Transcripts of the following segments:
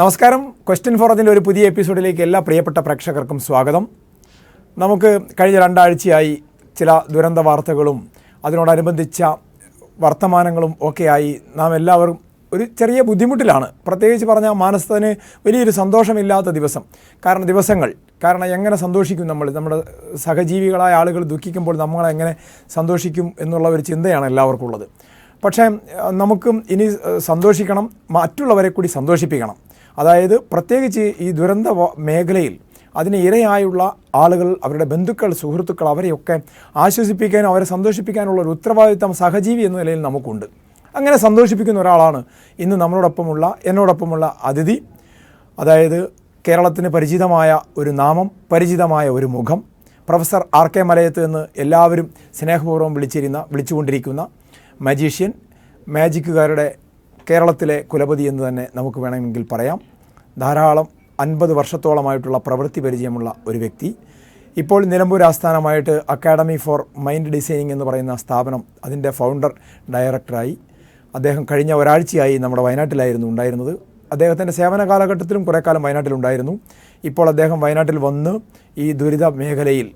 നമസ്കാരം. ക്വസ്റ്റ്യൻ ഫോറത്തിന്റെ ഒരു പുതിയ എപ്പിസോഡിലേക്ക് എല്ലാ പ്രിയപ്പെട്ട പ്രേക്ഷകർക്കും സ്വാഗതം. നമുക്ക് കഴിഞ്ഞ രണ്ടാഴ്ചയായി ചില ദുരന്ത വാർത്തകളും അതിനോടനുബന്ധിച്ച വർത്തമാനങ്ങളും ഒക്കെയായി നാം എല്ലാവരും ഒരു ചെറിയ ബുദ്ധിമുട്ടിലാണ്. പ്രത്യേകിച്ച് പറഞ്ഞാൽ മാനസത്തിന് വലിയൊരു സന്തോഷമില്ലാത്ത ദിവസം. കാരണം ദിവസങ്ങൾ കാരണം എങ്ങനെ സന്തോഷിക്കും നമ്മൾ? നമ്മുടെ സഹജീവികളായ ആളുകൾ ദുഃഖിക്കുമ്പോൾ നമ്മളെങ്ങനെ സന്തോഷിക്കും എന്നുള്ള ഒരു ചിന്തയാണ് എല്ലാവർക്കും ഉള്ളത്. പക്ഷേ നമുക്കും ഇനി സന്തോഷിക്കണം മറ്റുള്ളവരെ കൂടി സന്തോഷിപ്പിക്കണം. അതായത് പ്രത്യേകിച്ച് ഈ ദുരന്ത മേഖലയിൽ അതിന് ഇരയായുള്ള ആളുകൾ അവരുടെ ബന്ധുക്കൾ സുഹൃത്തുക്കൾ അവരെയൊക്കെ ആശ്വസിപ്പിക്കാനും അവരെ സന്തോഷിപ്പിക്കാനുള്ള ഒരു ഉത്തരവാദിത്തം സഹജീവി എന്ന നിലയിൽ നമുക്കുണ്ട്. അങ്ങനെ സന്തോഷിപ്പിക്കുന്ന ഒരാളാണ് ഇന്ന് നമ്മളോടൊപ്പമുള്ള എന്നോടൊപ്പമുള്ള അതിഥി. അതായത് കേരളത്തിന് പരിചിതമായ ഒരു നാമം പരിചിതമായ ഒരു മുഖം. പ്രൊഫസർ ആർ കെ മലയത്ത് എന്ന് എല്ലാവരും സ്നേഹപൂർവം വിളിച്ചിരുന്ന വിളിച്ചുകൊണ്ടിരിക്കുന്ന മജീഷ്യൻ മാജിക്കുകാരുടെ കേരളത്തിലെ കുലപതി എന്ന് തന്നെ നമുക്ക് വേണമെങ്കിൽ പറയാം. ധാരാളം അൻപത് വർഷത്തോളമായിട്ടുള്ള പ്രവൃത്തി പരിചയമുള്ള ഒരു വ്യക്തി. ഇപ്പോൾ നിലമ്പൂർ ആസ്ഥാനമായിട്ട് അക്കാഡമി ഫോർ മൈൻഡ് ഡിസൈനിങ് എന്ന് പറയുന്ന സ്ഥാപനം അതിന്റെ ഫൗണ്ടർ ഡയറക്ടറായി അദ്ദേഹം കഴിഞ്ഞ ഒരാഴ്ചയായി നമ്മുടെ വയനാട്ടിലായിരുന്നു ഉണ്ടായിരുന്നത്. അദ്ദേഹത്തിന്റെ സേവന കാലഘട്ടത്തിലും കുറേ കാലം വയനാട്ടിലുണ്ടായിരുന്നു. ഇപ്പോൾ അദ്ദേഹം വയനാട്ടിൽ വന്ന് ഈ ദുരിത മേഖലയിൽ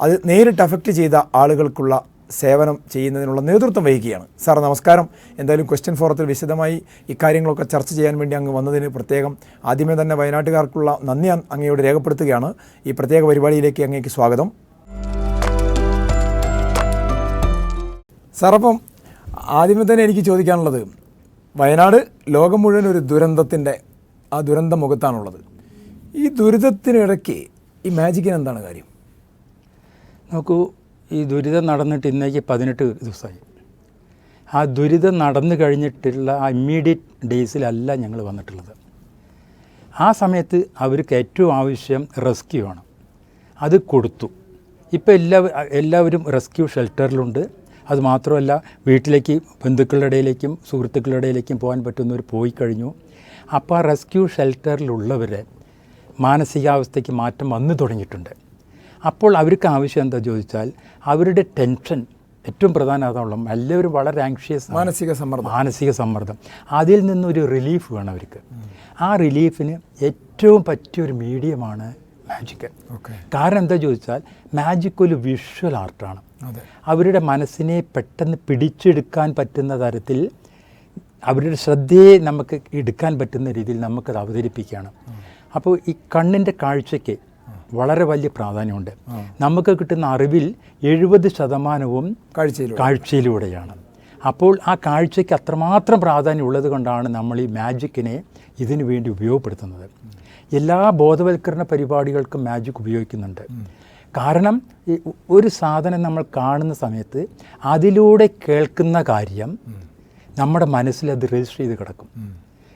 അത് നേരിട്ട് അഫക്റ്റ് ചെയ്ത ആളുകൾക്കുള്ള സേവനം ചെയ്യുന്നതിനുള്ള നേതൃത്വം വഹിക്കുകയാണ്. സാർ നമസ്കാരം. എന്തായാലും ക്വസ്റ്റ്യൻ ഫോറത്തിൽ വിശദമായി ഇക്കാര്യങ്ങളൊക്കെ ചർച്ച ചെയ്യാൻ വേണ്ടി അങ്ങ് വന്നതിന് പ്രത്യേകം ആദ്യമേ തന്നെ വയനാട്ടുകാർക്കുള്ള നന്ദി അങ്ങയോട് രേഖപ്പെടുത്തുകയാണ്. ഈ പ്രത്യേക പരിപാടിയിലേക്ക് അങ്ങേക്ക് സ്വാഗതം. സാർ അപ്പം ആദ്യമേ തന്നെ എനിക്ക് ചോദിക്കാനുള്ളത് വയനാട് ലോകം മുഴുവൻ ഒരു ദുരന്തത്തിന്റെ ആ ദുരന്ത മുഖത്താണുള്ളത് ഈ ദുരിതത്തിനിടയ്ക്ക് ഈ മാജിക്കിന് എന്താണ് കാര്യം? നോക്കൂ ഈ ദുരിതം നടന്നിട്ട് ഇന്നേക്ക് പതിനെട്ട് ദിവസമായി. ആ ദുരിതം നടന്നു കഴിഞ്ഞിട്ടുള്ള ആ ഇമ്മീഡിയറ്റ് ഡേയ്സിലല്ല ഞങ്ങൾ വന്നിട്ടുള്ളത്. ആ സമയത്ത് അവർക്ക് ഏറ്റവും ആവശ്യം റെസ്ക്യൂ ആണ്. അത് കൊടുത്തു. ഇപ്പോൾ എല്ലാ എല്ലാവരും റെസ്ക്യൂ ഷെൽട്ടറിലുണ്ട്. അത് മാത്രമല്ല വീട്ടിലേക്ക് ബന്ധുക്കളുടെ ഇടയിലേക്കും സുഹൃത്തുക്കളുടെ ഇടയിലേക്കും പോകാൻ പറ്റുന്നവർ പോയി കഴിഞ്ഞു. അപ്പോൾ ആ റെസ്ക്യൂ ഷെൽട്ടറിലുള്ളവരെ മാനസികാവസ്ഥയ്ക്ക് മാറ്റം വന്നു തുടങ്ങിയിട്ടുണ്ട്. അപ്പോൾ അവർക്ക് ആവശ്യം എന്താ ചോദിച്ചാൽ അവരുടെ ടെൻഷൻ ഏറ്റവും പ്രധാന അതാണല്ലോ എല്ലാവരും വളരെ ആങ്ഷ്യസ് മാനസിക സമ്മർദ്ദം. മാനസിക സമ്മർദ്ദം. അതിൽ നിന്നൊരു റിലീഫ് വേണം അവർക്ക്. ആ റിലീഫിന് ഏറ്റവും പറ്റിയൊരു മീഡിയമാണ് മാജിക് കാരണം എന്താ ചോദിച്ചാൽ മാജിക് ഒരു വിഷ്വൽ ആർട്ടാണ് അവരുടെ മനസ്സിനെ പെട്ടെന്ന് പിടിച്ചെടുക്കാൻ പറ്റുന്ന തരത്തിൽ അവരുടെ ശ്രദ്ധയെ നമുക്ക് എടുക്കാൻ പറ്റുന്ന രീതിയിൽ നമുക്കത് അവതരിപ്പിക്കുകയാണ്. അപ്പോൾ ഈ കണ്ണിന്റെ കാഴ്ചയ്ക്ക് വളരെ വലിയ പ്രാധാന്യമുണ്ട്. നമുക്ക് കിട്ടുന്ന അറിവിൽ എഴുപത് ശതമാനവും കാഴ്ചയിലൂടെ. കാഴ്ചയിലൂടെയാണ്. അപ്പോൾ ആ കാഴ്ചയ്ക്ക് അത്രമാത്രം പ്രാധാന്യം ഉള്ളത് കൊണ്ടാണ് നമ്മൾ ഈ മാജിക്കിനെ ഇതിനു വേണ്ടി ഉപയോഗപ്പെടുത്തുന്നത്. എല്ലാ ബോധവൽക്കരണ പരിപാടികൾക്കും മാജിക് ഉപയോഗിക്കുന്നുണ്ട്. കാരണം ഒരു സാധനം നമ്മൾ കാണുന്ന സമയത്ത് അതിലൂടെ കേൾക്കുന്ന കാര്യം നമ്മുടെ മനസ്സിൽ അത് രജിസ്റ്റർ ചെയ്ത് കിടക്കും.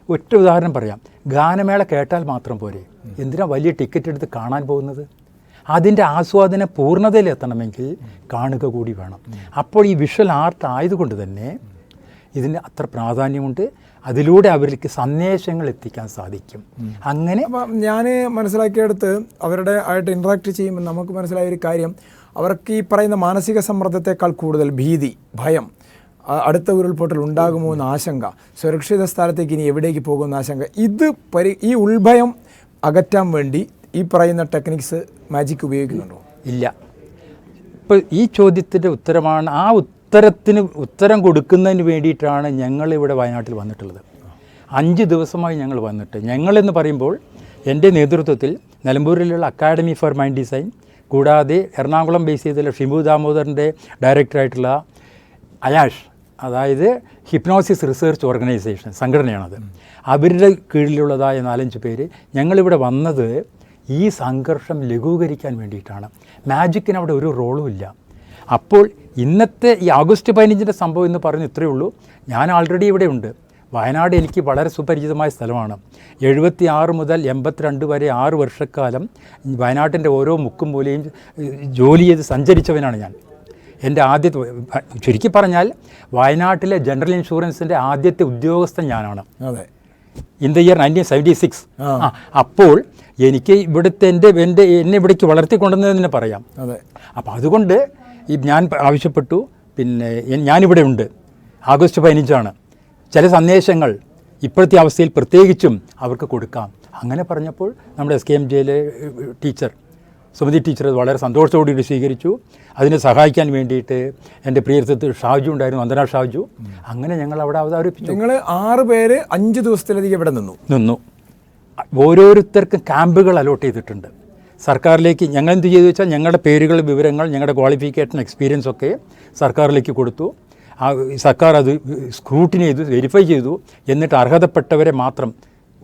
ഒറ്റ ഉദാഹരണം പറയാം. ഗാനമേള കേട്ടാൽ മാത്രം പോരെ. എന്തിനാ വലിയ ടിക്കറ്റ് എടുത്ത് കാണാൻ പോകുന്നത്? അതിന്റെ ആസ്വാദന പൂർണതയിലെത്തണമെങ്കിൽ കാണുക കൂടി വേണം. അപ്പോൾ ഈ വിഷ്വൽ ആർട്ട് ആയതുകൊണ്ട് തന്നെ ഇതിന് അത്ര പ്രാധാന്യമുണ്ട്. അതിലൂടെ അവർക്ക് സന്ദേശങ്ങൾ എത്തിക്കാൻ സാധിക്കും. അങ്ങനെ ഞാൻ മനസ്സിലാക്കിയെടുത്ത് അവരുടെ ആയിട്ട് ഇൻട്രാക്ട് ചെയ്യുമ്പോൾ നമുക്ക് മനസ്സിലായ ഒരു കാര്യം. അവർക്ക് ഈ പറയുന്ന മാനസിക സമ്മർദ്ദത്തെക്കാൾ കൂടുതൽ ഭീതി ഭയം അടുത്ത ഉരുൾപൊട്ടൽ ഉണ്ടാകുമോ എന്ന ആശങ്ക സുരക്ഷിത സ്ഥലത്തേക്ക് ഇനി എവിടേക്ക് പോകുമെന്ന ആശങ്ക ഇത് പരി ഈ ഉൾഭയം അകറ്റാൻ വേണ്ടി ഈ പറയുന്ന ടെക്നിക്സ് മാജിക് ഉപയോഗിക്കുന്നുണ്ടോ? ഇല്ല. ഇപ്പോൾ ഈ ചോദ്യത്തിന്റെ ഉത്തരമാണ് ആ ഉത്തരത്തിന് ഉത്തരം കൊടുക്കുന്നതിന് വേണ്ടിയിട്ടാണ് ഞങ്ങളിവിടെ വയനാട്ടിൽ വന്നിട്ടുള്ളത്. അഞ്ച് ദിവസമായി ഞങ്ങൾ വന്നിട്ട്. ഞങ്ങളെന്ന് പറയുമ്പോൾ എന്റെ നേതൃത്വത്തിൽ നിലമ്പൂരിലുള്ള അക്കാഡമി ഫോർ മൈൻഡ് ഡിസൈൻ കൂടാതെ എറണാകുളം ബേസ് ചെയ്തുള്ള ഷിബു ദാമോദറിന്റെ ഡയറക്ടറായിട്ടുള്ള അയാഷ് അതായത് ഹിപ്നോസിസ് റിസർച്ച് ഓർഗനൈസേഷൻ സംഘടനയാണത്. അവരുടെ കീഴിലുള്ളതായ നാലഞ്ച് പേര് ഞങ്ങളിവിടെ വന്നത് ഈ സംഘർഷം ലഘൂകരിക്കാൻ വേണ്ടിയിട്ടാണ്. മാജിക്കിന് അവിടെ ഒരു റോളും ഇല്ല. അപ്പോൾ ഇന്നത്തെ ഈ ആഗസ്റ്റ് പതിനഞ്ചിന്റെ സംഭവം എന്ന് പറഞ്ഞ് ഇത്രയേ ഉള്ളൂ. ഞാൻ ആൾറെഡി ഇവിടെ ഉണ്ട്. വയനാട് എനിക്ക് വളരെ സുപരിചിതമായ സ്ഥലമാണ്. എഴുപത്തി ആറ് മുതൽ എൺപത്തിരണ്ട് വരെ ആറ് വർഷക്കാലം വയനാട്ടിന്റെ ഓരോ മുക്കും മൂലയും ജോലി ചെയ്ത് സഞ്ചരിച്ചവനാണ് ഞാൻ. എന്റെ ആദ്യത്തെ ചുരുക്കി പറഞ്ഞാൽ വയനാട്ടിലെ ജനറൽ ഇൻഷുറൻസിന്റെ ആദ്യത്തെ ഉദ്യോഗസ്ഥൻ ഞാനാണ്. അതെ. In the year nineteen seventy six അപ്പോൾ എനിക്ക് ഇവിടുത്തെ എന്റെ എന്റെ എന്നെ ഇവിടേക്ക് വളർത്തിക്കൊണ്ടെന്ന് തന്നെ പറയാം. അതെ. അപ്പോൾ അതുകൊണ്ട് ഈ ഞാൻ ആവശ്യപ്പെട്ടു. പിന്നെ ഞാനിവിടെ ഉണ്ട്. ആഗസ്റ്റ് പതിനഞ്ചാണ്. ചില സന്ദേശങ്ങൾ ഇപ്പോഴത്തെ അവസ്ഥയിൽ പ്രത്യേകിച്ചും അവർക്ക് കൊടുക്കാം. അങ്ങനെ പറഞ്ഞപ്പോൾ നമ്മുടെ എസ് കെ എം ജെയിലെ ടീച്ചർ സുമതി ടീച്ചർ അത് വളരെ സന്തോഷത്തോടുകൂടി സ്വീകരിച്ചു. അതിനെ സഹായിക്കാൻ വേണ്ടിയിട്ട് എന്റെ പ്രിയത്തിൽ ഷാജു ഉണ്ടായിരുന്നു വന്ദന ഷാജു. അങ്ങനെ ഞങ്ങൾ അവിടെ അവതരിപ്പിച്ചു. നിങ്ങൾ ആറ് പേര് അഞ്ച് ദിവസത്തിലധികം ഇവിടെ നിന്നു. നിന്നു. ഓരോരുത്തർക്കും ക്യാമ്പുകൾ അലോട്ട് ചെയ്തിട്ടുണ്ട്. സർക്കാരിലേക്ക് ഞങ്ങൾ എന്ത് ചെയ്തു വെച്ചാൽ ഞങ്ങളുടെ പേരുകൾ വിവരങ്ങൾ ഞങ്ങളുടെ ക്വാളിഫിക്കേഷൻ എക്സ്പീരിയൻസ് ഒക്കെ സർക്കാരിലേക്ക് കൊടുത്തു. ആ സർക്കാർ അത് സ്ക്രൂട്ടിനി ചെയ്തു വെരിഫൈ ചെയ്തു. എന്നിട്ട് അർഹതപ്പെട്ടവരെ മാത്രം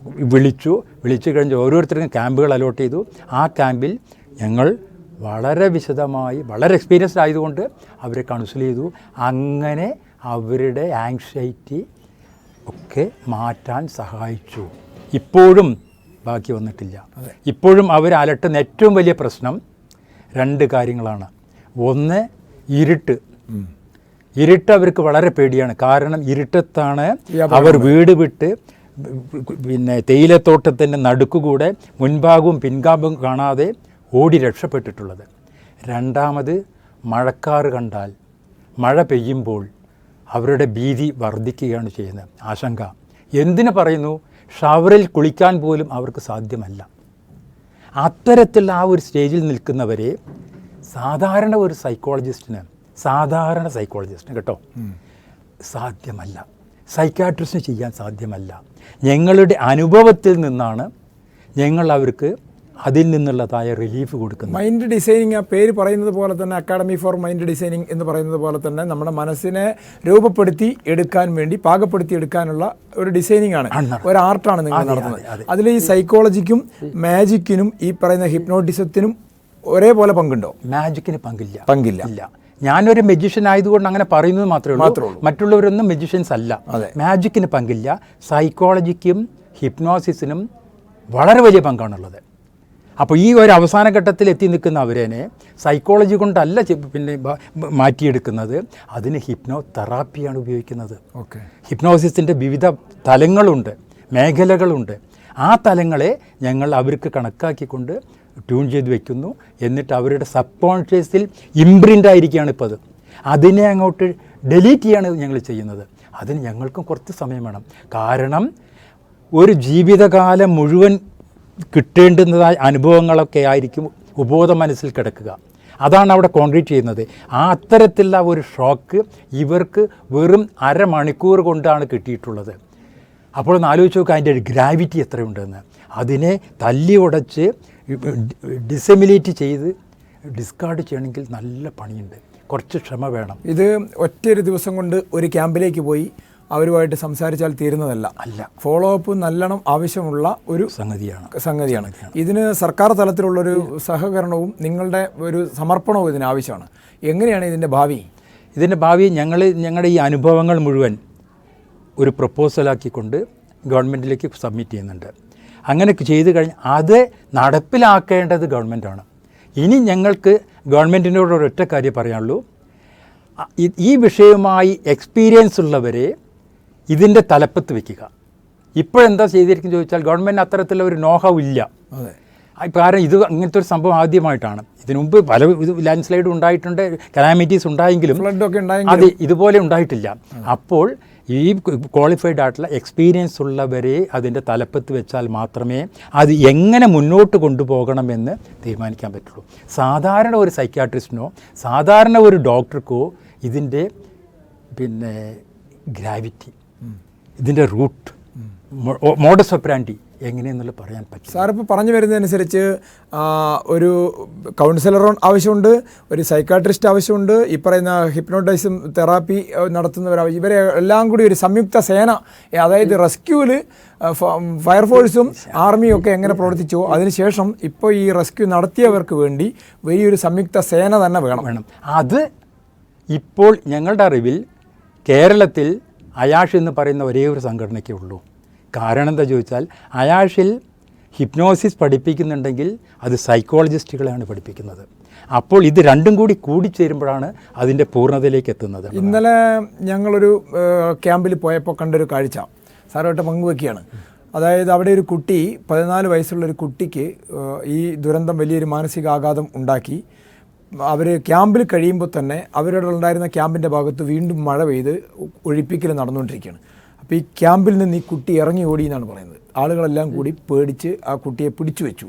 വിളിച്ചു. വിളിച്ചു കഴിഞ്ഞ് ഓരോരുത്തർക്കും ക്യാമ്പുകൾ അലോട്ട് ചെയ്തു. ആ ക്യാമ്പിൽ ഞങ്ങൾ വളരെ വിശദമായി വളരെ എക്സ്പീരിയൻസ്ഡ് ആയതുകൊണ്ട് അവരെ കൗൺസിൽ ചെയ്തു. അങ്ങനെ അവരുടെ ആങ്സൈറ്റി ഒക്കെ മാറ്റാൻ സഹായിച്ചു. ഇപ്പോഴും ബാക്കി വന്നിട്ടില്ല. ഇപ്പോഴും അവർ അലട്ടുന്ന ഏറ്റവും വലിയ പ്രശ്നം രണ്ട് കാര്യങ്ങളാണ്. ഒന്ന് ഇരുട്ട്. ഇരുട്ട് അവർക്ക് വളരെ പേടിയാണ്. കാരണം ഇരുട്ടത്താണ് അവർ വീട് വിട്ട് പിന്നെ തേയിലത്തോട്ടത്തിന്റെ നടുക്കുകൂടെ മുൻഭാഗവും പിൻഭാഗവും കാണാതെ ഓടി രക്ഷപ്പെട്ടിട്ടുള്ളത്. രണ്ടാമത് മഴക്കാറ് കണ്ടാൽ മഴ പെയ്യുമ്പോൾ അവരുടെ ഭീതി വർദ്ധിക്കുകയാണ് ചെയ്യുന്നത്. ആശങ്ക. എന്തിനു പറയുന്നു? ഷവറിൽ കുളിക്കാൻ പോലും അവർക്ക് സാധ്യമല്ല. അത്തരത്തിലുള്ള ആ ഒരു സ്റ്റേജിൽ നിൽക്കുന്നവരെ സാധാരണ ഒരു സൈക്കോളജിസ്റ്റിന് സാധാരണ സൈക്കോളജിസ്റ്റിന് കേട്ടോ സാധ്യമല്ല. സൈക്കാട്രിസ്റ്റിന് ചെയ്യാൻ സാധ്യമല്ല. ഞങ്ങളുടെ അനുഭവത്തിൽ നിന്നാണ് ഞങ്ങൾ അവർക്ക് അതിൽ നിന്നുള്ളതായ റിലീഫ് കൊടുക്കുന്നത് മൈൻഡ് ഡിസൈനിങ് ആ പേര് പറയുന്നത് പോലെ തന്നെ അക്കാഡമി ഫോർ മൈൻഡ് ഡിസൈനിങ് എന്ന് പറയുന്നത് പോലെ തന്നെ നമ്മുടെ മനസ്സിനെ രൂപപ്പെടുത്തി എടുക്കാൻ വേണ്ടി പാകപ്പെടുത്തി എടുക്കാനുള്ള ഒരു ഡിസൈനിങ് ആണ്. ഒരു ആർട്ടാണ് നിങ്ങൾ നടത്തുന്നത്. അതെ, അതെ. അതിൽ ഈ സൈക്കോളജിക്കും മാജിക്കിനും ഈ പറയുന്ന ഹിപ്നോട്ടിസത്തിനും ഒരേപോലെ പങ്കുണ്ടോ? മാജിക്കിന് പങ്കില്ല. പങ്കില്ല. ഇല്ല. ഞാനൊരു മെജിഷ്യൻ ആയതുകൊണ്ട് അങ്ങനെ പറയുന്നത് മാത്രമേ ഉള്ളൂ. മറ്റുള്ളവരൊന്നും മെജിഷ്യൻസ് അല്ല. മാജിക്കിന് പങ്കില്ല. സൈക്കോളജിക്കും ഹിപ്നോസിസിനും വളരെ വലിയ പങ്കാണുള്ളത്. അപ്പോൾ ഈ ഒരു അവസാന ഘട്ടത്തിൽ എത്തി നിൽക്കുന്ന അവരേനെ സൈക്കോളജി കൊണ്ടല്ല പിന്നെ മാറ്റിയെടുക്കുന്നത്. അതിന് ഹിപ്നോ തെറാപ്പിയാണ് ഉപയോഗിക്കുന്നത്. ഓക്കെ. ഹിപ്നോസിസിന്റെ വിവിധ തലങ്ങളുണ്ട് മേഖലകളുണ്ട്. ആ തലങ്ങളെ ഞങ്ങൾ അവർക്ക് കണക്കാക്കിക്കൊണ്ട് ട്യൂൺ ചെയ്ത് വെക്കുന്നു. എന്നിട്ട് അവരുടെ സബ് കോൺഷ്യസിൽ ഇംപ്രിന്റ് ആയിരിക്കുകയാണ് ഇപ്പോൾ അത് അതിനെ അങ്ങോട്ട് ഡെലീറ്റ് ചെയ്യാണ് ഞങ്ങൾ ചെയ്യുന്നത്. അതിന് ഞങ്ങൾക്കും കുറച്ച് സമയം വേണം. കാരണം ഒരു ജീവിതകാലം മുഴുവൻ കിട്ടേണ്ടുന്നതായ അനുഭവങ്ങളൊക്കെ ആയിരിക്കും ഉപബോധ മനസ്സിൽ കിടക്കുക. അതാണ് അവിടെ കോൺക്രീറ്റ് ചെയ്യുന്നത്. ആ അത്തരത്തിലുള്ള ഒരു ഷോക്ക് ഇവർക്ക് വെറും അരമണിക്കൂർ കൊണ്ടാണ് കിട്ടിയിട്ടുള്ളത്. അപ്പോൾ ഒന്ന് ആലോചിച്ച് നോക്കുക അതിന്റെ ഗ്രാവിറ്റി എത്രയുണ്ടെന്ന്. അതിനെ തല്ലി ഉടച്ച് ഡിസെമിലേറ്റ് ചെയ്ത് ഡിസ്കാർഡ് ചെയ്യണമെങ്കിൽ നല്ല പണിയുണ്ട്. കുറച്ച് ക്ഷമ വേണം. ഇത് ഒറ്റയൊരു ദിവസം കൊണ്ട് ഒരു ക്യാമ്പിലേക്ക് പോയി. അവരുമായിട്ട് സംസാരിച്ചാൽ തീരുന്നതല്ല. അല്ല. ഫോളോ അപ്പ് നല്ലോണം ആവശ്യമുള്ള ഒരു സംഗതിയാണ്. സംഗതിയാണ്. ഇതിന് സർക്കാർ തലത്തിലുള്ളൊരു സഹകരണവും നിങ്ങളുടെ ഒരു സമർപ്പണവും ഇതിന് ആവശ്യമാണ്. എങ്ങനെയാണ് ഇതിന്റെ ഭാവി? ഇതിന്റെ ഭാവി ഞങ്ങൾ ഞങ്ങളുടെ ഈ അനുഭവങ്ങൾ മുഴുവൻ ഒരു പ്രപ്പോസലാക്കിക്കൊണ്ട് ഗവൺമെന്റിലേക്ക് സബ്മിറ്റ് ചെയ്യുന്നുണ്ട്. അങ്ങനെ ചെയ്തു കഴിഞ്ഞാൽ അത് നടപ്പിലാക്കേണ്ടത് ഗവൺമെന്റാണ് ഇനി ഞങ്ങൾക്ക് ഗവൺമെന്റിനോട് ഒരൊറ്റ കാര്യം പറയാനുള്ളൂ. ഈ- ഈ വിഷയവുമായി എക്സ്പീരിയൻസ് ഉള്ളവരെ ഇതിന്റെ തലപ്പത്ത് വയ്ക്കുക ഇപ്പോഴെന്താ ചെയ്തിരിക്കും ചോദിച്ചാൽ ഗവൺമെന്റ് അത്തരത്തിലുള്ള ഒരു നോഹവ് ഇല്ല. കാരണം ഇത് അങ്ങനത്തെ ഒരു സംഭവം ആദ്യമായിട്ടാണ്. ഇതിനു മുമ്പ് പല ഇത് ലാൻഡ് സ്ലൈഡ് ഉണ്ടായിട്ടുണ്ട് കലാമിറ്റീസ് ഉണ്ടായെങ്കിലും അത് ഇതുപോലെ ഉണ്ടായിട്ടില്ല. അപ്പോൾ ഈ ക്വാളിഫൈഡ് ആയിട്ടുള്ള എക്സ്പീരിയൻസ് ഉള്ളവരെ അതിന്റെ തലപ്പത്ത് വെച്ചാൽ മാത്രമേ അത് എങ്ങനെ മുന്നോട്ട് കൊണ്ടുപോകണമെന്ന് തീരുമാനിക്കാൻ പറ്റുള്ളൂ. സാധാരണ ഒരു സൈക്യാട്രിസ്റ്റിനോ സാധാരണ ഒരു ഡോക്ടർക്കോ ഇതിന്റെ പിന്നെ ഗ്രാവിറ്റി ഇതിന്റെ റൂട്ട് മോഡസ് ഒപ്രാൻഡി എങ്ങനെയെന്നുള്ള പറയാൻ പറ്റും സാർ ഇപ്പോൾ പറഞ്ഞു വരുന്നതനുസരിച്ച് ഒരു കൗൺസിലർ ആവശ്യമുണ്ട് ഒരു സൈക്കാട്രിസ്റ്റ് ആവശ്യമുണ്ട് ഈ പറയുന്ന ഹിപ്നോട്ടൈസും തെറാപ്പി നടത്തുന്നവർ ഇവരെ എല്ലാം കൂടി ഒരു സംയുക്ത സേന അതായത് റെസ്ക്യൂവിൽ ഫയർഫോഴ്സും ആർമിയും ഒക്കെ എങ്ങനെ പ്രവർത്തിച്ചോ അതിനുശേഷം ഇപ്പോൾ ഈ റെസ്ക്യൂ നടത്തിയവർക്ക് വേണ്ടി വലിയൊരു സംയുക്ത സേന തന്നെ വേണം. വേണം. അത് ഇപ്പോൾ ഞങ്ങളുടെ അറിവിൽ കേരളത്തിൽ അയാഷ് എന്ന് പറയുന്ന ഒരേ ഒരു സംഘടനയ്ക്കേ ഉള്ളൂ. കാരണം എന്താ ചോദിച്ചാൽ അയാഷിൽ ഹിപ്നോസിസ് പഠിപ്പിക്കുന്നുണ്ടെങ്കിൽ അത് സൈക്കോളജിസ്റ്റുകളെയാണ് പഠിപ്പിക്കുന്നത്. അപ്പോൾ ഇത് രണ്ടും കൂടി കൂടിച്ചേരുമ്പോഴാണ് അതിന്റെ പൂർണതയിലേക്ക് എത്തുന്നത്. ഇന്നലെ ഞങ്ങളൊരു ക്യാമ്പിൽ പോയപ്പോൾ കണ്ടൊരു കാഴ്ച. സാറുമായിട്ട് പങ്കുവെക്കുകയാണ്. അതായത് അവിടെ ഒരു കുട്ടി പതിനാല് വയസ്സുള്ള ഒരു കുട്ടിക്ക് ഈ ദുരന്തം വലിയൊരു മാനസികാഘാതം ഉണ്ടാക്കി. അവർ ക്യാമ്പിൽ കഴിയുമ്പോൾ തന്നെ അവരുടെ ഉണ്ടായിരുന്ന ക്യാമ്പിന്റെ ഭാഗത്ത് വീണ്ടും മഴ പെയ്ത് ഒഴിപ്പിക്കൽ നടന്നുകൊണ്ടിരിക്കുകയാണ്. അപ്പോൾ ഈ ക്യാമ്പിൽ നിന്ന് ഈ കുട്ടി ഇറങ്ങി ഓടി എന്നാണ് പറയുന്നത്. ആളുകളെല്ലാം കൂടി പേടിച്ച് ആ കുട്ടിയെ പിടിച്ചു വെച്ചു.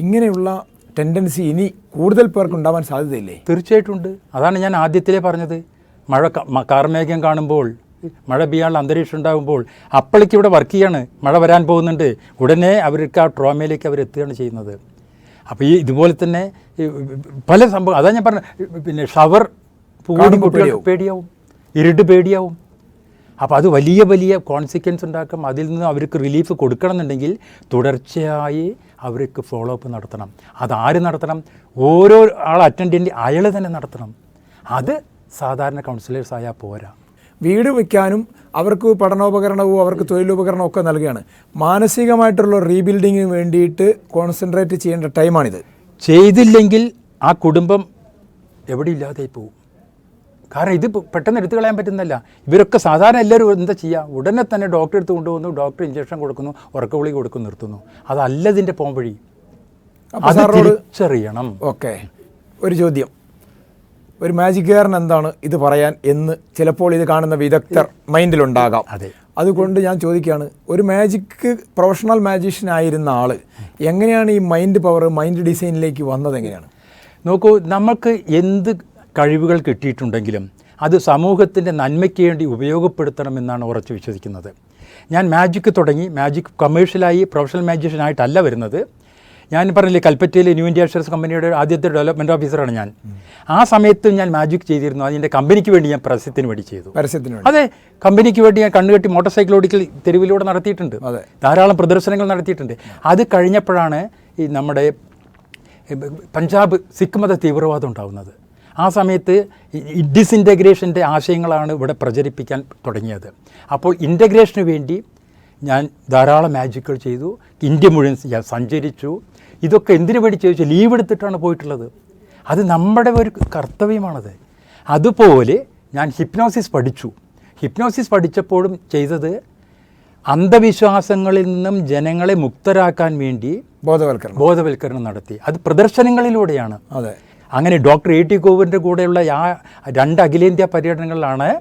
ഇങ്ങനെയുള്ള ടെൻഡൻസി ഇനി കൂടുതൽ പേർക്ക് ഉണ്ടാവാൻ സാധ്യതയില്ലേ? തീർച്ചയായിട്ടും ഉണ്ട്. അതാണ് ഞാൻ ആദ്യത്തിലേ പറഞ്ഞത്. മഴ കാർമേഘം കാണുമ്പോൾ മഴ പെയ്യാനുള്ള അന്തരീക്ഷം ഉണ്ടാകുമ്പോൾ അപ്പോഴേക്കിവിടെ വർക്ക് ചെയ്യാണ്. മഴ വരാൻ പോകുന്നുണ്ട്. ഉടനെ അവർക്ക് ആ ട്രോമയിലേക്ക് അവർ എത്തുകയാണ് ചെയ്യുന്നത്. അപ്പോൾ ഈ ഇതുപോലെ തന്നെ പല സംഭവം അതാ ഞാൻ പറഞ്ഞ പിന്നെ ഷവർ പൂടി കുട്ടികൾക്ക് പേടിയാവും. ഇരുട്ട് പേടിയാവും. അപ്പോൾ അത് വലിയ വലിയ കോൺസിക്വൻസ് ഉണ്ടാക്കും. അതിൽ നിന്ന് അവർക്ക് റിലീഫ് കൊടുക്കണമെന്നുണ്ടെങ്കിൽ തുടർച്ചയായി അവർക്ക് ഫോളോ അപ്പ് നടത്തണം അതാര് നടത്തണം? ഓരോ ആൾ അറ്റൻഡന്റ് അയാൾ തന്നെ നടത്തണം. അത് സാധാരണ കൗൺസിലേഴ്സ് ആയാൽ പോരാ. വീട് വയ്ക്കാനും അവർക്ക് പഠനോപകരണവും അവർക്ക് തൊഴിലുപകരണവും ഒക്കെ നൽകുകയാണ്. മാനസികമായിട്ടുള്ള റീബിൽഡിങ്ങിന് വേണ്ടിയിട്ട് കോൺസെൻട്രേറ്റ് ചെയ്യേണ്ട ടൈമാണിത്. ചെയ്തില്ലെങ്കിൽ ആ കുടുംബം എവിടെ ഇല്ലാതെ പോകും. കാരണം ഇത് പെട്ടെന്ന് എടുത്തു കളയാൻ പറ്റുന്നല്ല ഇവരൊക്കെ സാധാരണ എല്ലാവരും എന്താ ചെയ്യുക ഉടനെ തന്നെ ഡോക്ടർ എടുത്ത് കൊണ്ടുപോകുന്നു ഡോക്ടർ ഇഞ്ചക്ഷൻ കൊടുക്കുന്നു ഉറക്കവിളി കൊടുക്കും നിർത്തുന്നു. അതല്ല ഇതിന്റെ പോംവഴി. അത് തിരിച്ചറിയണം. ഓക്കെ. ഒരു ചോദ്യം. ഒരു മാജിക്കുകാരൻ എന്താണ് ഇത് പറയാൻ എന്ന് ചിലപ്പോൾ ഇത് കാണുന്ന വിദഗ്ധർ മൈൻഡിലുണ്ടാകാം. അതുകൊണ്ട് ഞാൻ ചോദിക്കുകയാണ് ഒരു മാജിക്ക് പ്രൊഫഷണൽ മാജീഷ്യൻ ആയിരുന്ന ആൾ എങ്ങനെയാണ് ഈ മൈൻഡ് പവർ മൈൻഡ് ഡിസൈനിലേക്ക് വന്നത് എങ്ങനെയാണ്? നോക്കൂ നമുക്ക് എന്ത് കഴിവുകൾ കിട്ടിയിട്ടുണ്ടെങ്കിലും അത് സമൂഹത്തിന്റെ നന്മയ്ക്ക് വേണ്ടി ഉപയോഗപ്പെടുത്തണമെന്നാണ് ഉറച്ചു വിശ്വസിക്കുന്നത്. ഞാൻ മാജിക്ക് തുടങ്ങി മാജിക് കമേഴ്ഷ്യലായി പ്രൊഫഷണൽ മാജിഷ്യനായിട്ടല്ല വരുന്നത്. ഞാൻ പറഞ്ഞില്ലേ കൽപ്പറ്റയിലെ ന്യൂ ഇന്ത്യ ഷെയർസ് കമ്പനിയുടെ ആദ്യത്തെ ഡെവലപ്മെന്റ് ഓഫീസറാണ് ഞാൻ. ആ സമയത്ത് ഞാൻ മാജിക് ചെയ്തിരുന്നു. അതിന്റെ കമ്പനിക്ക് വേണ്ടി ഞാൻ പരസ്യത്തിന് വേണ്ടി ചെയ്തു. പരസ്യത്തിന് വേണ്ടി. അതെ കമ്പനിക്ക് വേണ്ടി ഞാൻ കണ്ണുകെട്ടി മോട്ടോർ സൈക്കിൾ ഓടിക്കൽ തെരുവിലൂടെ നടത്തിയിട്ടുണ്ട്. അതെ. ധാരാളം പ്രദർശനങ്ങൾ നടത്തിയിട്ടുണ്ട്. അത് കഴിഞ്ഞപ്പോഴാണ് ഈ നമ്മുടെ പഞ്ചാബ് സിഖ് മത തീവ്രവാദം ഉണ്ടാകുന്നത് ആ സമയത്ത് ഡിസിന്റഗ്രേഷന്റെ ആശയങ്ങളാണ് ഇവിടെ പ്രചരിപ്പിക്കാൻ തുടങ്ങിയത്. അപ്പോൾ ഇന്റഗ്രേഷന് വേണ്ടി ഞാൻ ധാരാളം മാജിക്കുകൾ ചെയ്തു. ഇന്ത്യ മുഴുവൻ ഞാൻ സഞ്ചരിച്ചു. ഇതൊക്കെ എന്തിനു വേണ്ടി ചോദിച്ചു ലീവ് എടുത്തിട്ടാണ് പോയിട്ടുള്ളത്. അത് നമ്മുടെ ഒരു കർത്തവ്യമാണത്. അതുപോലെ ഞാൻ ഹിപ്നോസിസ് പഠിച്ചു. ഹിപ്നോസിസ് പഠിച്ചപ്പോഴും ചെയ്തത് അന്ധവിശ്വാസങ്ങളിൽ നിന്നും ജനങ്ങളെ മുക്തരാക്കാൻ വേണ്ടി ബോധവൽക്കരണം. ബോധവൽക്കരണം നടത്തി. അത് പ്രദർശനങ്ങളിലൂടെയാണ്. അതെ. അങ്ങനെ ഡോക്ടർ എ ടി കോവിന്റെ കൂടെയുള്ള ആ രണ്ട് അഖിലേന്ത്യാ പര്യടനങ്ങളിലാണ്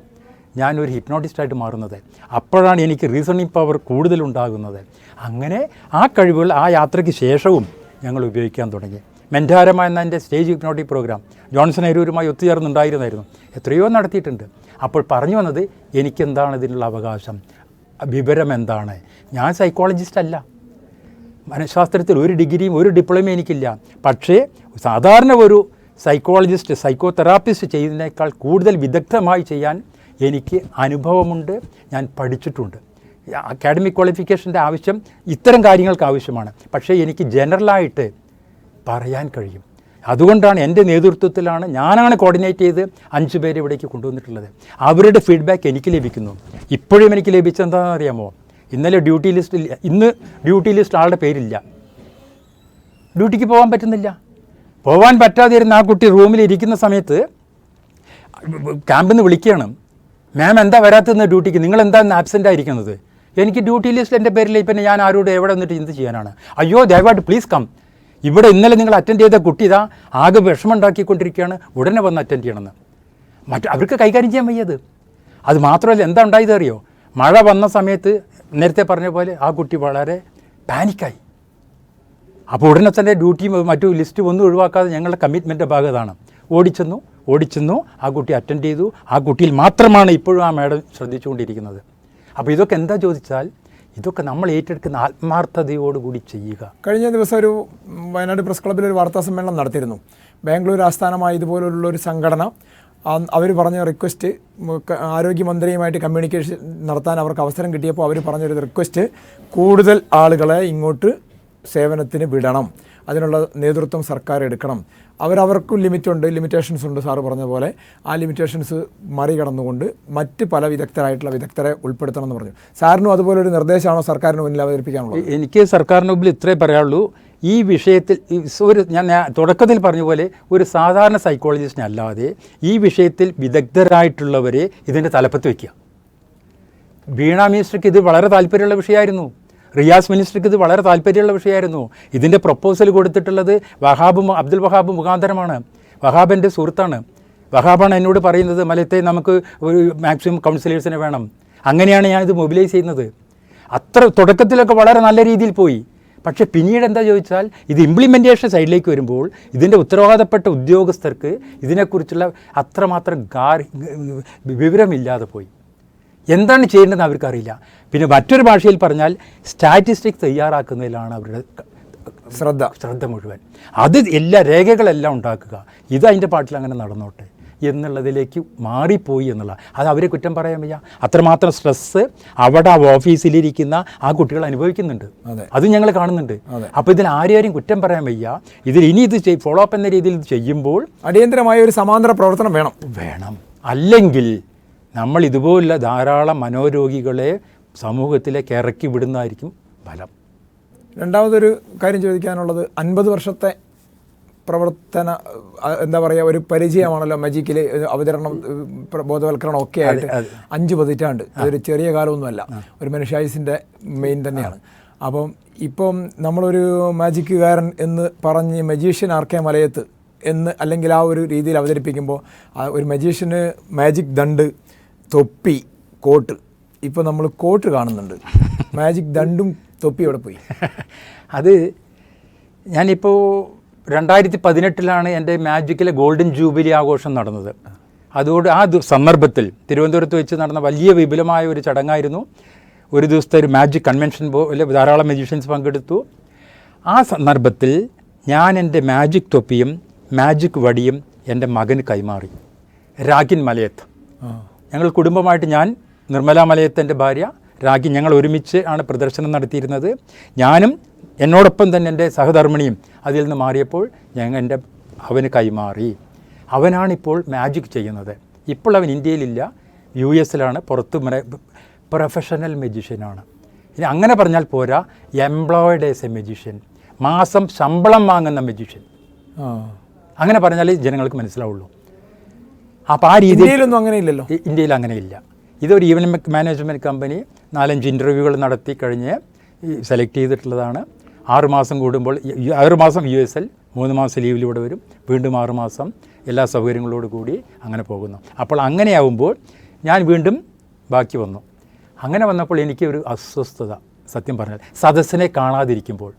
ഞാൻ ഒരു ഹിപ്നോട്ടിസ്റ്റായിട്ട് മാറുന്നത്. അപ്പോഴാണ് എനിക്ക് റീസണിങ് പവർ കൂടുതലുണ്ടാകുന്നത്. അങ്ങനെ ആ കഴിവുകൾ ആ യാത്രയ്ക്ക് ശേഷവും ഞങ്ങൾ ഉപയോഗിക്കാൻ തുടങ്ങി. മെന്റാരമ എന്ന എന്റെ സ്റ്റേജ് ഹിപ്നോട്ടിക് പ്രോഗ്രാം ജോൺസൺ അരൂരുമായി ഒത്തുചേർന്നുണ്ടായിരുന്നായിരുന്നു. എത്രയോ നടത്തിയിട്ടുണ്ട്. അപ്പോൾ പറഞ്ഞു വന്നത് എനിക്കെന്താണ് ഇതിനുള്ള അവകാശം? വിവരം എന്താണ്? ഞാൻ സൈക്കോളജിസ്റ്റ് അല്ല. മനഃശാസ്ത്രത്തിൽ ഒരു ഡിഗ്രിയും ഒരു ഡിപ്ലോമയും എനിക്കില്ല. പക്ഷേ സാധാരണ ഒരു സൈക്കോളജിസ്റ്റ് സൈക്കോതെറാപ്പിസ്റ്റ് ചെയ്യുന്നതിനേക്കാൾ കൂടുതൽ വിദഗ്ധമായി ചെയ്യാൻ എനിക്ക് അനുഭവമുണ്ട് ഞാൻ പഠിച്ചിട്ടുണ്ട്. അക്കാഡമിക് ക്വാളിഫിക്കേഷന്റെ ആവശ്യം ഇത്തരം കാര്യങ്ങൾക്ക് ആവശ്യമാണ്. പക്ഷേ എനിക്ക് ജനറലായിട്ട് പറയാൻ കഴിയും. അതുകൊണ്ടാണ് എന്റെ നേതൃത്വത്തിലാണ് ഞാനാണ് കോർഡിനേറ്റ് ചെയ്ത് അഞ്ച് പേരെ ഇവിടേക്ക് കൊണ്ടുവന്നിട്ടുള്ളത്. അവരുടെ ഫീഡ്ബാക്ക് എനിക്ക് ലഭിക്കുന്നു. ഇപ്പോഴും എനിക്ക് ലഭിച്ചെന്താണെന്ന് അറിയാമോ? ഇന്നലെ ഡ്യൂട്ടി ലിസ്റ്റിൽ ഇന്ന് ഡ്യൂട്ടി ലിസ്റ്റ് ആളുടെ പേരില്ല. ഡ്യൂട്ടിക്ക് പോകാൻ പറ്റുന്നില്ല. പോകാൻ പറ്റാതിരുന്ന ആ കുട്ടി റൂമിൽ ഇരിക്കുന്ന സമയത്ത് ക്യാമ്പിൽ നിന്ന് വിളിക്കുകയാണ്. മാം എന്താ വരാത്തതെന്ന് ഡ്യൂട്ടിക്ക്? നിങ്ങൾ എന്താ ആബ്സെന്റ് ആയിരിക്കുന്നത്? എനിക്ക് ഡ്യൂട്ടി ലിസ്റ്റ് എന്റെ പേരിൽ പിന്നെ ഞാൻ ആരോട് എവിടെ വന്നിട്ട് എന്ത് ചെയ്യാനാണ്? അയ്യോ ദയവായിട്ട് പ്ലീസ് കം ഇവിടെ ഇന്നലെ നിങ്ങൾ അറ്റൻഡ് ചെയ്ത കുട്ടി ഇതാ ആകെ വിഷമമുണ്ടാക്കിക്കൊണ്ടിരിക്കുകയാണ്. ഉടനെ വന്ന് അറ്റൻഡ് ചെയ്യണമെന്ന്. മറ്റ് അവർക്ക് കൈകാര്യം ചെയ്യാൻ വയ്യത് അത്. മാത്രമല്ല എന്താ ഉണ്ടായത് അറിയോ? മഴ വന്ന സമയത്ത് നേരത്തെ പറഞ്ഞ പോലെ ആ കുട്ടി വളരെ പാനിക്കായി അപ്പോൾ ഉടനെ തന്നെ ഡ്യൂട്ടിയും മറ്റു ലിസ്റ്റ് ഒന്നും ഒഴിവാക്കാതെ ഞങ്ങളുടെ കമ്മിറ്റ്മെന്റ് ഭാഗത്താണ് ഓടിച്ചെന്നു ഓടിച്ചെന്നു. ആ കുട്ടി അറ്റൻഡ് ചെയ്തു. ആ കുട്ടിയിൽ മാത്രമാണ് ഇപ്പോഴും ആ മാഡം ശ്രദ്ധിച്ചുകൊണ്ടിരിക്കുന്നത്. അപ്പോൾ ഇതൊക്കെ എന്താ ചോദിച്ചാൽ ഇതൊക്കെ നമ്മൾ ഏറ്റെടുക്കുന്ന ആത്മാർത്ഥതയോടുകൂടി ചെയ്യുക. കഴിഞ്ഞ ദിവസം ഒരു വയനാട് പ്രസ് ക്ലബ്ബിൽ ഒരു വാർത്താ സമ്മേളനം നടത്തിയിരുന്നു. ബാംഗ്ലൂർ ആസ്ഥാനമായ ഇതുപോലുള്ള ഒരു സംഘടന അവർ പറഞ്ഞ റിക്വസ്റ്റ് ആരോഗ്യമന്ത്രിയുമായിട്ട് കമ്മ്യൂണിക്കേഷൻ നടത്താൻ അവർക്ക് അവസരം കിട്ടിയപ്പോൾ അവർ പറഞ്ഞൊരു റിക്വസ്റ്റ് കൂടുതൽ ആളുകളെ ഇങ്ങോട്ട് സേവനത്തിന് വിടണം. അതിനുള്ള നേതൃത്വം സർക്കാർ എടുക്കണം. അവരവർക്കും ലിമിറ്റുണ്ട് ലിമിറ്റേഷൻസ് ഉണ്ട് സാറ് പറഞ്ഞ പോലെ. ആ ലിമിറ്റേഷൻസ് മറികടന്നുകൊണ്ട് മറ്റ് പല വിദഗ്ധരായിട്ടുള്ള വിദഗ്ധരെ ഉൾപ്പെടുത്തണം എന്ന് പറഞ്ഞു. സാറിനും അതുപോലെ ഒരു നിർദ്ദേശമാണോ സർക്കാരിന് മുന്നിൽ അവതരിപ്പിക്കാനുള്ളത്? എനിക്ക് സർക്കാരിന് മുമ്പിൽ ഇത്രേ പറയാനുള്ളൂ. ഈ വിഷയത്തിൽ ഒരു ഞാൻ തുടക്കത്തിൽ പറഞ്ഞ പോലെ ഒരു സാധാരണ സൈക്കോളജിസ്റ്റിനെ അല്ലാതെ ഈ വിഷയത്തിൽ വിദഗ്ധരായിട്ടുള്ളവരെ ഇതിന്റെ തലപ്പത്ത് വയ്ക്കുക വീണ മിനിസ്റ്റർക്ക് ഇത് വളരെ താല്പര്യമുള്ള വിഷയമായിരുന്നു. റിയാസ് മിനിസ്റ്റർക്ക് ഇത് വളരെ താല്പര്യമുള്ള വിഷയമായിരുന്നു. ഇതിന്റെ പ്രപ്പോസൽ കൊടുത്തിട്ടുള്ളത് വഹാബ് അബ്ദുൽ വഹാബ് മുഖാന്തരമാണ്. വഹാബ് എന്റെ സുഹൃത്താണ്. വഹാബാണ് എന്നോട് പറയുന്നത് മലയത്തെ നമുക്ക് ഒരു മാക്സിമം കൗൺസിലേഴ്സിനെ വേണം. അങ്ങനെയാണ് ഞാനിത് മൊബിലൈസ് ചെയ്യുന്നത്. അത്ര തുടക്കത്തിലൊക്കെ വളരെ നല്ല രീതിയിൽ പോയി. പക്ഷേ പിന്നീട് എന്താ ചോദിച്ചാൽ ഇത് ഇംപ്ലിമെന്റേഷൻ സൈഡിലേക്ക് വരുമ്പോൾ ഇതിന്റെ ഉത്തരവാദപ്പെട്ട ഉദ്യോഗസ്ഥർക്ക് ഇതിനെക്കുറിച്ചുള്ള അത്രമാത്രം ഗാർ വിവരമില്ലാതെ പോയി. എന്താണ് ചെയ്യേണ്ടതെന്ന് അവർക്കറിയില്ല. പിന്നെ മറ്റൊരു ഭാഷയിൽ പറഞ്ഞാൽ സ്റ്റാറ്റിസ്റ്റിക്സ് തയ്യാറാക്കുന്നതിലാണ് അവരുടെ ശ്രദ്ധ. ശ്രദ്ധ മുഴുവൻ. അത് എല്ലാ രേഖകളെല്ലാം ഉണ്ടാക്കുക. ഇത് അതിന്റെ പാട്ടിൽ അങ്ങനെ നടന്നോട്ടെ എന്നുള്ളതിലേക്ക് മാറിപ്പോയി എന്നുള്ള. അത് അവരെ കുറ്റം പറയാൻ വയ്യ. അത്രമാത്രം സ്ട്രെസ്സ് അവിടെ ആ ഓഫീസിലിരിക്കുന്ന ആ കുട്ടികൾ അനുഭവിക്കുന്നുണ്ട്. അതെ. ഞങ്ങൾ കാണുന്നുണ്ട്. അപ്പോൾ ഇതിൽ ആരെയും കുറ്റം പറയാൻ വയ്യ. ഇതിൽ ഇനി ഇത് ഫോളോ അപ്പ് എന്ന രീതിയിൽ ഇത് ചെയ്യുമ്പോൾ അടിയന്തരമായ ഒരു സമാന്തര പ്രവർത്തനം വേണം. വേണം. അല്ലെങ്കിൽ നമ്മൾ ഇതുപോലുള്ള ധാരാളം മനോരോഗികളെ സമൂഹത്തിലേക്ക് ഇറക്കി വിടുന്നതായിരിക്കും ഫലം. രണ്ടാമതൊരു കാര്യം ചോദിക്കാനുള്ളത് അൻപത് വർഷത്തെ പ്രവർത്തന എന്താ പറയുക ഒരു പരിചയമാണല്ലോ മജിക്കിലെ അവതരണം ബോധവൽക്കരണം ഒക്കെ ആയിട്ട്. അഞ്ച് പതിറ്റാണ്ട്. അതൊരു ചെറിയ കാലമൊന്നുമല്ല. ഒരു മനുഷ്യായുസിന്റെ മെയിൻ തന്നെയാണ്. അപ്പം ഇപ്പം നമ്മളൊരു മാജിക്കുകാരൻ എന്ന് പറഞ്ഞ് മജീഷ്യൻ കെ മലയത്ത് എന്ന് അല്ലെങ്കിൽ ആ ഒരു രീതിയിൽ അവതരിപ്പിക്കുമ്പോൾ ഒരു മജീഷ്യന് മാജിക് ദണ്ട് തൊപ്പി കോട്ട്. ഇപ്പോൾ നമ്മൾ കോട്ട് കാണുന്നുണ്ട്. മാജിക് ദണ്ടും തൊപ്പി അവിടെ പോയി. അത് ഞാനിപ്പോൾ രണ്ടായിരത്തി പതിനെട്ടിലാണ് എന്റെ മാജിക്കിലെ ഗോൾഡൻ ജൂബിലി ആഘോഷം നടന്നത്. അതുകൊണ്ട് ആ സന്ദർഭത്തിൽ തിരുവനന്തപുരത്ത് വെച്ച് നടന്ന വലിയ വിപുലമായ ഒരു ചടങ്ങായിരുന്നു. ഒരു ദിവസത്തെ ഒരു മാജിക് കൺവെൻഷൻ പോലെ ധാരാളം മജീഷ്യൻസ് പങ്കെടുത്തു. ആ സന്ദർഭത്തിൽ ഞാൻ എന്റെ മാജിക് തൊപ്പിയും മാജിക് വടിയും എന്റെ മകന് കൈമാറി. രാഗിൻ മലയത്ത്. ഞങ്ങൾ കുടുംബമായിട്ട് ഞാൻ നിർമ്മല മലയത്തിന്റെ ഭാര്യ രാഗി ഞങ്ങൾ ഒരുമിച്ച് ആണ് പ്രദർശനം നടത്തിയിരുന്നത്. ഞാനും എന്നോടൊപ്പം തന്നെ എന്റെ സഹധർമ്മിണിയും അതിൽ നിന്ന് മാറിയപ്പോൾ ഞങ്ങൾ എന്റെ അവന് കൈമാറി. അവനാണിപ്പോൾ മാജിക് ചെയ്യുന്നത്. ഇപ്പോൾ അവൻ ഇന്ത്യയിലില്ല. യു എസിലാണ് പുറത്ത് പ്രൊഫഷണൽ മെജിഷ്യനാണ് ഇനി അങ്ങനെ പറഞ്ഞാൽ പോരാ. എംപ്ലോയിഡ് ഏസ് എ മെജിഷ്യൻ മാസം ശമ്പളം വാങ്ങുന്ന മെജിഷ്യൻ അങ്ങനെ പറഞ്ഞാലേ ജനങ്ങൾക്ക് മനസ്സിലാവുള്ളൂ. അപ്പോൾ ആ രീതിയിൽ ഇന്ത്യയിലൊന്നും അങ്ങനെ ഇല്ലല്ലോ ഇന്ത്യയിൽ അങ്ങനെ ഇല്ല ഇതൊരു ഈവനിംഗ് മാനേജ്മെന്റ് കമ്പനി നാലഞ്ച് ഇന്റർവ്യൂകൾ നടത്തി കഴിഞ്ഞ് സെലക്ട് ചെയ്തിട്ടുള്ളതാണ്. ആറുമാസം കൂടുമ്പോൾ ഈ- ഈ ആറ് മാസം യു എസ് എൽ മൂന്ന് മാസം ലീവിലൂടെ വരും. വീണ്ടും ആറുമാസം എല്ലാ സൗകര്യങ്ങളോട് കൂടി അങ്ങനെ പോകുന്നു. അപ്പോൾ അങ്ങനെയാവുമ്പോൾ ഞാൻ വീണ്ടും ബാക്കി വന്നു. അങ്ങനെ വന്നപ്പോൾ എനിക്ക് ഒരു അസ്വസ്ഥത സത്യം പറഞ്ഞാൽ. സദസ്സിനെ കാണാതിരിക്കുമ്പോൾ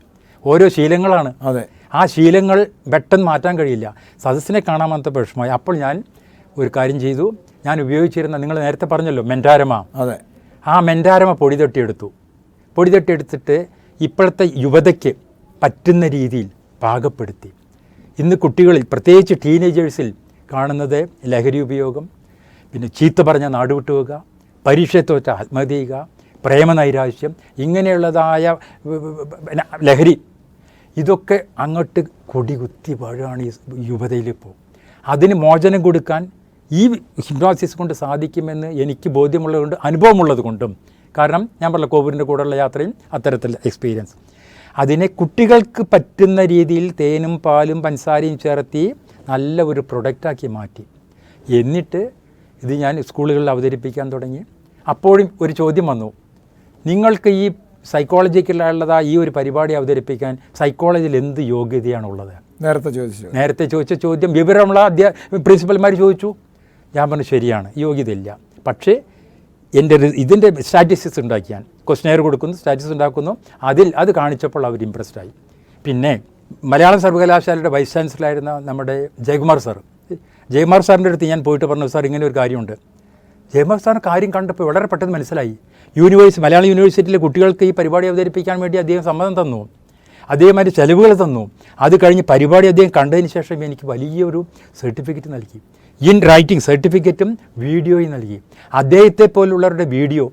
ഓരോ ശീലങ്ങളാണ്. അതെ. ആ ശീലങ്ങൾ പെട്ടെന്ന് മാറ്റാൻ കഴിയില്ല. സദസ്സിനെ കാണാമാത്ത വിഷമമായി. അപ്പോൾ ഞാൻ ഒരു കാര്യം ചെയ്തു. ഞാൻ ഉപയോഗിച്ചിരുന്ന നിങ്ങൾ നേരത്തെ പറഞ്ഞല്ലോ മെന്റാരമ. അതെ. ആ മെന്റാരമ പൊടി തട്ടിയെടുത്തു. പൊടി തട്ടിയെടുത്തിട്ട് ഇപ്പോഴത്തെ യുവതയ്ക്ക് പറ്റുന്ന രീതിയിൽ പാകപ്പെടുത്തി. ഇന്ന് കുട്ടികളിൽ പ്രത്യേകിച്ച് ടീനേജേഴ്സിൽ കാണുന്നത് ലഹരി ഉപയോഗം പിന്നെ ചീത്ത പറഞ്ഞ നാടുവിട്ടുപോകുക പരീക്ഷയെ തോറ്റ ആത്മഹത്യ ചെയ്യുക പ്രേമനൈരാശ്യം ഇങ്ങനെയുള്ളതായ ലഹരി. ഇതൊക്കെ അങ്ങോട്ട് കൊടികുത്തി വാഴാണ് ഈ യുവതയിൽ ഇപ്പോൾ അതിന് മോചനം കൊടുക്കാൻ ഈ ഹിപ്നോസിസ് കൊണ്ട് സാധിക്കുമെന്ന് എനിക്ക് ബോധ്യമുള്ളതുകൊണ്ട് അനുഭവമുള്ളത് കൊണ്ടും. കാരണം ഞാൻ പറഞ്ഞ കോവിഡിന്റെ കൂടെയുള്ള യാത്രയും അത്തരത്തിൽ എക്സ്പീരിയൻസ് അതിനെ കുട്ടികൾക്ക് പറ്റുന്ന രീതിയിൽ തേനും പാലും പഞ്ചസാരയും ചേർത്തി നല്ല ഒരു പ്രൊഡക്റ്റാക്കി മാറ്റി. എന്നിട്ട് ഇത് ഞാൻ സ്കൂളുകളിൽ അവതരിപ്പിക്കാൻ തുടങ്ങി. അപ്പോഴും ഒരു ചോദ്യം വന്നു. നിങ്ങൾക്ക് ഈ സൈക്കോളജിക്കലുള്ളതാ ഈ ഒരു പരിപാടി അവതരിപ്പിക്കാൻ സൈക്കോളജിയിൽ എന്ത് യോഗ്യതയാണുള്ളത്? നേരത്തെ ചോദിച്ചു. നേരത്തെ ചോദിച്ച ചോദ്യം വിവരമുള്ള അധ്യാ പ്രിൻസിപ്പൽമാർ ചോദിച്ചു. ഞാൻ പറഞ്ഞു ശരിയാണ് യോഗ്യതയില്ല. പക്ഷേ എന്റെ ഇതിന്റെ സ്റ്റാറ്റിസ്റ്റിക്സ് ഉണ്ടാക്കിയാൻ ക്വസ്റ്റനെയർ കൊടുക്കുന്നു സ്റ്റാറ്റിസ്റ്റിക്സ് ഉണ്ടാക്കുന്നു അതിൽ അത് കാണിച്ചപ്പോൾ അവർ ഇമ്പ്രസ്ഡ് ആയി. പിന്നെ മലയാളം സർവകലാശാലയുടെ വൈസ് ചാൻസലറായിരുന്ന നമ്മുടെ ജയകുമാർ സാർ ജയകുമാർ സാറിന്റെ അടുത്ത് ഞാൻ പോയിട്ട് പറഞ്ഞു സാർ ഇങ്ങനെ ഒരു കാര്യമുണ്ട്. ജയകുമാർ സാറിന് കാര്യം കണ്ടപ്പോൾ വളരെ പെട്ടെന്ന് മനസ്സിലായി. യൂണിവേഴ്സിറ്റി മലയാളം യൂണിവേഴ്സിറ്റിയിലെ കുട്ടികൾക്ക് ഈ പരിപാടി അവതരിപ്പിക്കാൻ വേണ്ടി അദ്ദേഹം സമ്മതം തന്നു. അദ്ദേഹം അതിന്റെ ചെലവുകൾ തന്നു. അത് കഴിഞ്ഞ് പരിപാടി അദ്ദേഹം കണ്ടതിന് ശേഷം എനിക്ക് വലിയൊരു സർട്ടിഫിക്കറ്റ് നൽകി. ഇൻ റൈറ്റിംഗ് സർട്ടിഫിക്കറ്റും വീഡിയോയും നൽകി. അദ്ദേഹത്തെ പോലുള്ളവരുടെ വീഡിയോ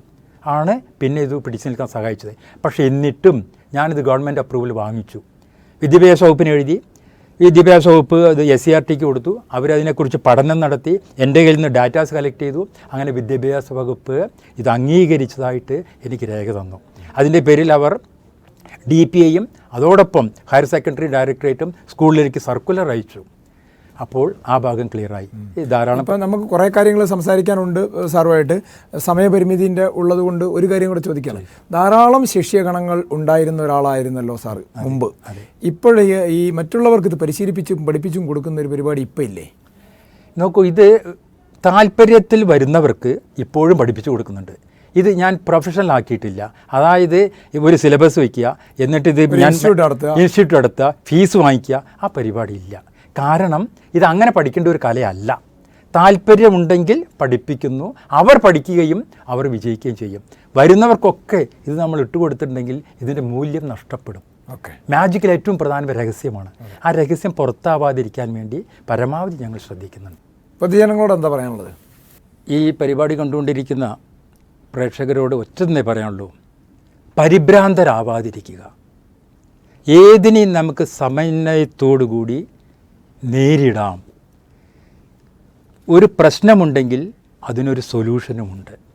ആണ് പിന്നെ ഇത് പിടിച്ചു നിൽക്കാൻ സഹായിച്ചത്. പക്ഷേ എന്നിട്ടും ഞാനിത് ഗവൺമെന്റ് അപ്രൂവൽ വാങ്ങിച്ചു. വിദ്യാഭ്യാസ വകുപ്പിന് എഴുതി. വിദ്യാഭ്യാസ വകുപ്പ് അത് എസ് സി ആർ ടിക്ക് കൊടുത്തു. അവരതിനെക്കുറിച്ച് പഠനം നടത്തി. എന്റെ കയ്യിൽ നിന്ന് ഡാറ്റാസ് കളക്ട് ചെയ്തു. അങ്ങനെ വിദ്യാഭ്യാസ വകുപ്പ് ഇത് അംഗീകരിച്ചതായിട്ട് എനിക്ക് രേഖ തന്നു. അതിന്റെ പേരിൽ അവർ ഡി പി ഐയും അതോടൊപ്പം ഹയർ സെക്കൻഡറി ഡയറക്ടറേറ്റും സ്കൂളിലേക്ക് സർക്കുലർ അയച്ചു. അപ്പോൾ ആ ഭാഗം ക്ലിയറായി ധാരാളം ഇപ്പം നമുക്ക് കുറേ കാര്യങ്ങൾ സംസാരിക്കാനുണ്ട് സാറുമായിട്ട്. സമയപരിമിതിന്റെ ഉള്ളതുകൊണ്ട് ഒരു കാര്യം കൂടെ ചോദിക്കാം ധാരാളം ശിഷ്യഗണങ്ങൾ ഉണ്ടായിരുന്ന ഒരാളായിരുന്നല്ലോ സാറ് മുമ്പ്. ഇപ്പോഴേ ഈ മറ്റുള്ളവർക്ക് ഇത് പരിശീലിപ്പിച്ചും പഠിപ്പിച്ചും കൊടുക്കുന്ന ഒരു പരിപാടി ഇപ്പം ഇല്ലേ? നോക്കൂ ഇത് താല്പര്യത്തിൽ വരുന്നവർക്ക് ഇപ്പോഴും പഠിപ്പിച്ചു കൊടുക്കുന്നുണ്ട്. ഇത് ഞാൻ പ്രൊഫഷണൽ ആക്കിയിട്ടില്ല. അതായത് ഒരു സിലബസ് വയ്ക്കുക എന്നിട്ട് ഇത് ഞാൻ ഇൻസ്റ്റിറ്റ്യൂട്ട് നടത്തുക. ഇൻസ്റ്റിറ്റ്യൂട്ട് നടത്തുക ഫീസ് വാങ്ങിക്കുക ആ പരിപാടിയില്ല കാരണം ഇത് അങ്ങനെ പഠിക്കേണ്ട ഒരു കലയല്ല. താല്പര്യമുണ്ടെങ്കിൽ പഠിപ്പിക്കുന്നു. അവർ പഠിക്കുകയും അവർ വിജയിക്കുകയും ചെയ്യും. വരുന്നവർക്കൊക്കെ ഇത് നമ്മൾ ഇട്ടുകൊടുത്തിട്ടുണ്ടെങ്കിൽ ഇതിന്റെ മൂല്യം നഷ്ടപ്പെടും. ഓക്കെ. മാജിക്കിൽ ഏറ്റവും പ്രധാന രഹസ്യമാണ്. ആ രഹസ്യം പുറത്താവാതിരിക്കാൻ വേണ്ടി പരമാവധി ഞങ്ങൾ ശ്രദ്ധിക്കുന്നുണ്ട്. പൊതുജനങ്ങളോട് എന്താ പറയാനുള്ളത്? ഈ പരിപാടി കണ്ടുകൊണ്ടിരിക്കുന്ന പ്രേക്ഷകരോട് ഒറ്റന്നേ പറയാനുള്ളൂ. പരിഭ്രാന്തരാവാതിരിക്കുക. ഏതിനെയും നമുക്ക് സമന്വയത്തോടുകൂടി നേരിടാം. ഒരു പ്രശ്നമുണ്ടെങ്കിൽ അതിനൊരു സൊല്യൂഷനുമുണ്ട്.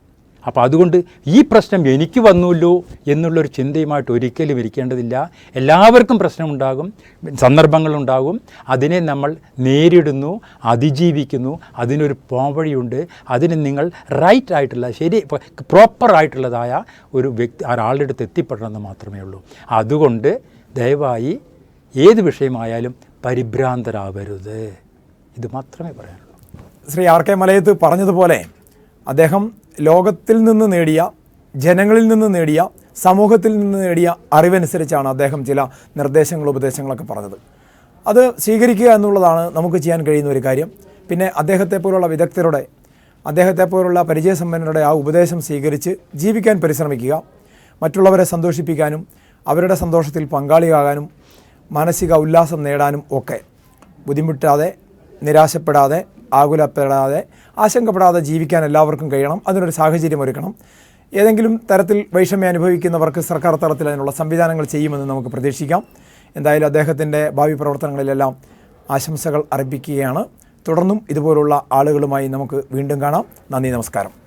അപ്പോൾ അതുകൊണ്ട് ഈ പ്രശ്നം എനിക്ക് വന്നുല്ലോ എന്നുള്ളൊരു ചിന്തയുമായിട്ട് ഒരിക്കലും ഇരിക്കേണ്ടതില്ല. എല്ലാവർക്കും പ്രശ്നമുണ്ടാകും സന്ദർഭങ്ങളുണ്ടാകും. അതിനെ നമ്മൾ നേരിടുന്നു അതിജീവിക്കുന്നു. അതിനൊരു പോംവഴിയുണ്ട്. അതിന് നിങ്ങൾ റൈറ്റ് ആയിട്ടുള്ള ശരി പ്രോപ്പറായിട്ടുള്ളതായ ഒരു വ്യക്തി ഒരാളുടെ അടുത്ത് എത്തിപ്പെടണമെന്ന് മാത്രമേ ഉള്ളൂ. അതുകൊണ്ട് ദയവായി ഏത് വിഷയമായാലും പരിഭ്രാന്തരാവരുത്. ഇത് മാത്രമേ പറയാനുള്ളൂ. ശ്രീ ആർ കെ മലയത്ത് പറഞ്ഞതുപോലെ അദ്ദേഹം ലോകത്തിൽ നിന്ന് നേടിയ ജനങ്ങളിൽ നിന്ന് നേടിയ സമൂഹത്തിൽ നിന്ന് നേടിയ അറിവനുസരിച്ചാണ് അദ്ദേഹം ചില നിർദ്ദേശങ്ങൾ ഉപദേശങ്ങളൊക്കെ പറഞ്ഞത്. അത് സ്വീകരിക്കുക എന്നുള്ളതാണ് നമുക്ക് ചെയ്യാൻ കഴിയുന്ന ഒരു കാര്യം. പിന്നെ അദ്ദേഹത്തെ പോലുള്ള വിദഗ്ധരുടെ അദ്ദേഹത്തെ പോലുള്ള പരിചയസമ്പന്നരുടെ ആ ഉപദേശം സ്വീകരിച്ച് ജീവിക്കാൻ പരിശ്രമിക്കുക മറ്റുള്ളവരെ സന്തോഷിപ്പിക്കാനും അവരുടെ സന്തോഷത്തിൽ പങ്കാളിയാകാനും മാനസിക ഉല്ലാസം നേടാനും ഒക്കെ. ബുദ്ധിമുട്ടാതെ നിരാശപ്പെടാതെ ആകുലപ്പെടാതെ ആശങ്കപ്പെടാതെ ജീവിക്കാൻ എല്ലാവർക്കും കഴിയണം. അതിനൊരു സാഹചര്യം ഒരുക്കണം. ഏതെങ്കിലും തരത്തിൽ വൈഷമ്യം അനുഭവിക്കുന്നവർക്ക് സർക്കാർ തലത്തിൽ അതിനുള്ള സംവിധാനങ്ങൾ ചെയ്യുമെന്ന് നമുക്ക് പ്രതീക്ഷിക്കാം. എന്തായാലും അദ്ദേഹത്തിന്റെ ഭാവി പ്രവർത്തനങ്ങളിലെല്ലാം ആശംസകൾ അർപ്പിക്കുകയാണ്. തുടർന്നും ഇതുപോലുള്ള ആളുകളുമായി നമുക്ക് വീണ്ടും കാണാം. നന്ദി നമസ്കാരം.